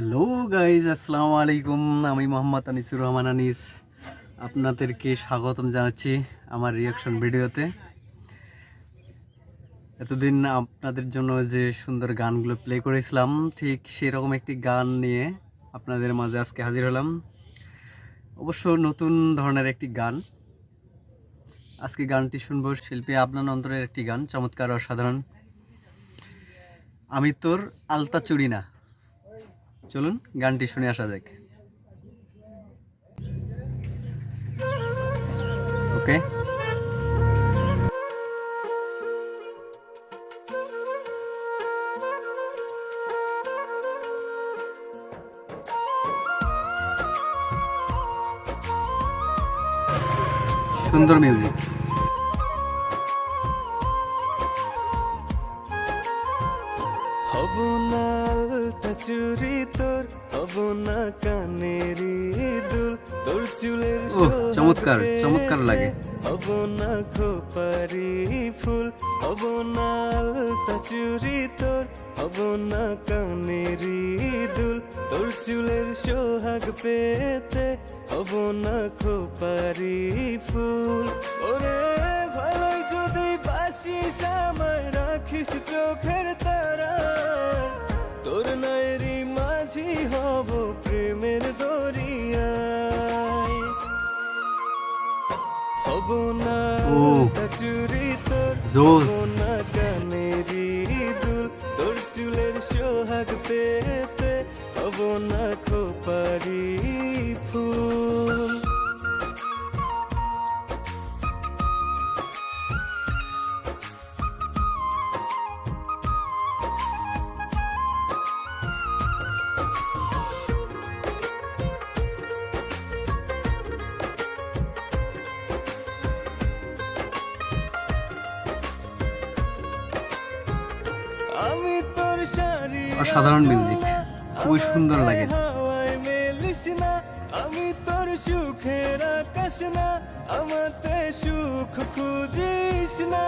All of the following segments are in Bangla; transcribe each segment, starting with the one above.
হ্যালো গাইজ আসসালামু আলাইকুম। আমি মোহাম্মদ আনিসুর রহমান আনিস। আপনাদেরকে স্বাগতম জানাচ্ছি আমার রিয়াকশন ভিডিওতে। এতদিন আপনাদের জন্য যে সুন্দর গানগুলো প্লে করেছিলাম, ঠিক সেরকম একটি গান নিয়ে আপনাদের মাঝে আজকে হাজির হলাম। অবশ্য নতুন ধরনের একটি গান। আজকে গানটি শুনব শিল্পী আপনার অন্তরের একটি গান, চমৎকার, অসাধারণ। আমি তোর আলতা চুরি না। চলুন গানটি শুনে আসা যাক। ওকে সুন্দর মিউজিক হব না আলতা চুরি তোর হব না কানেরি দুল তোর চুলের চমৎকার, চমৎকার লাগে। হব না খোপারি ফুল হব না আলতা চুরি তোর হব না কানেরি দুল তোর চুলের সোহাগ পেতে হব না খোপারি ফুল। ওরে জোস। তোর চুলের সোহাগ পেতে হব না খোপারি অসাধারণ music, খুবই সুন্দর লাগে। আমি তোর সুখের আকাশ না আমাতে সুখ খুঁজিস না।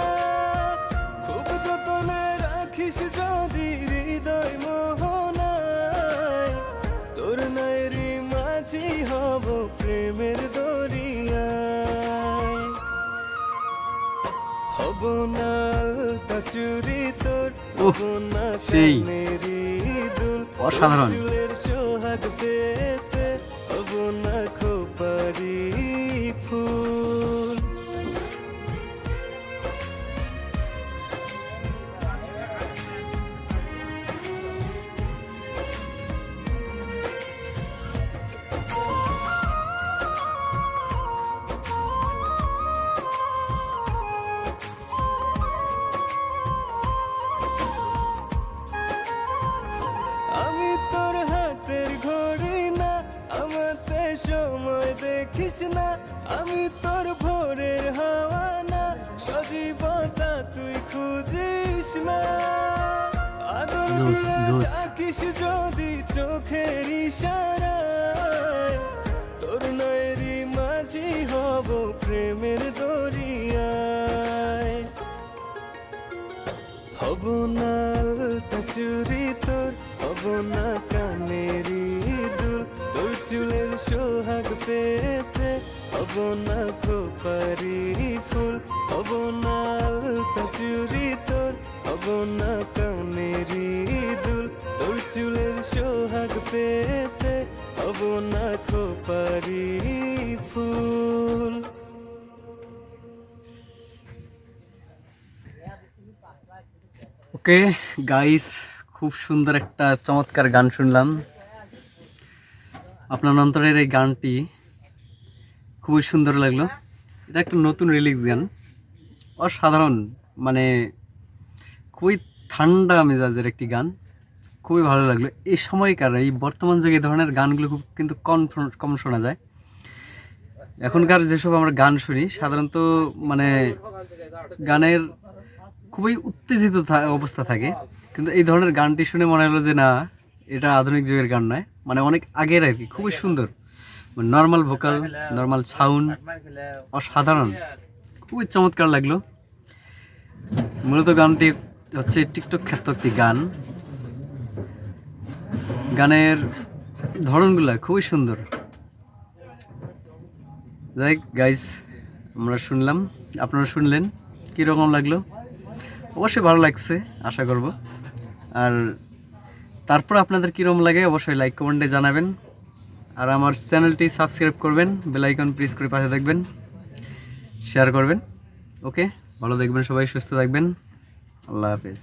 খুব যতনে রাখিস যদি হৃদয় মোহনায়। তোর নাইরি মাঝি হব প্রেমের দরিয়ায়। হব না আলতা চুরি তোর উফ, হব না সেই। অসাধারণ। দেখিস না আমি তোর ভোরের হাওয়া না। সজীবতা তুই খুঁজিস না। আদর দিয়ে। ডাকিস যদি চোখের ইশারায়। তোর নয়েরি মাঝি হব প্রেমের দরিয়ায়। হব না চুরি তোর হব না হব না খোপারি ফুল হব না আলতা চুরি তোর হব কানেরি দুল। তোর চুলের সোহাগ পেতে হব না খোপারি ফুল। ওকে গাইস খুব সুন্দর একটা চমৎকার গান শুনলাম। আপনার অন্তরের এই গানটি খুবই সুন্দর লাগল। এটা একটা নতুন রিলিজ গান। অসাধারণ মানে খুবই ঠান্ডা মেজাজের একটি গান। খুবই ভালো লাগল। এই সময়কার, এই বর্তমান যুগে এই ধরনের গানগুলো খুব কিন্তু কম কম শোনা যায়। এখনকার যেসব আমরা গান শুনি, সাধারণত মানে গানের খুবই উত্তেজিত অবস্থা থাকে। কিন্তু এই ধরনের গানটি শুনে মনে হলো যে না, এটা আধুনিক যুগের গান নয়। মানে অনেক আগের আর কি, খুবই সুন্দর। নর্মাল ভোকাল নর্মাল সাউন্ড অসাধারণ। খুবই চমৎকার লাগল। মূলত গানটি হচ্ছে টিকটক খ্যাত একটি গান। গানের ধরনগুলা খুবই সুন্দর। যাই গাইস আমরা শুনলাম। আপনারা শুনলেন? কীরকম লাগল? অবশ্যই ভালো লাগছে, আশা করব। আর তারপর আপনাদের কীরকম লাগে অবশ্যই লাইক কমেন্টে জানাবেন। আর আমার চ্যানেলটি সাবস্ক্রাইব করবেন বেলাইকন প্রেস করে পাশে থাকবেন শেয়ার করবেন। ওকে ভালো দেখবেন সবাই, সুস্থ থাকবেন। আল্লাহ হাফেজ।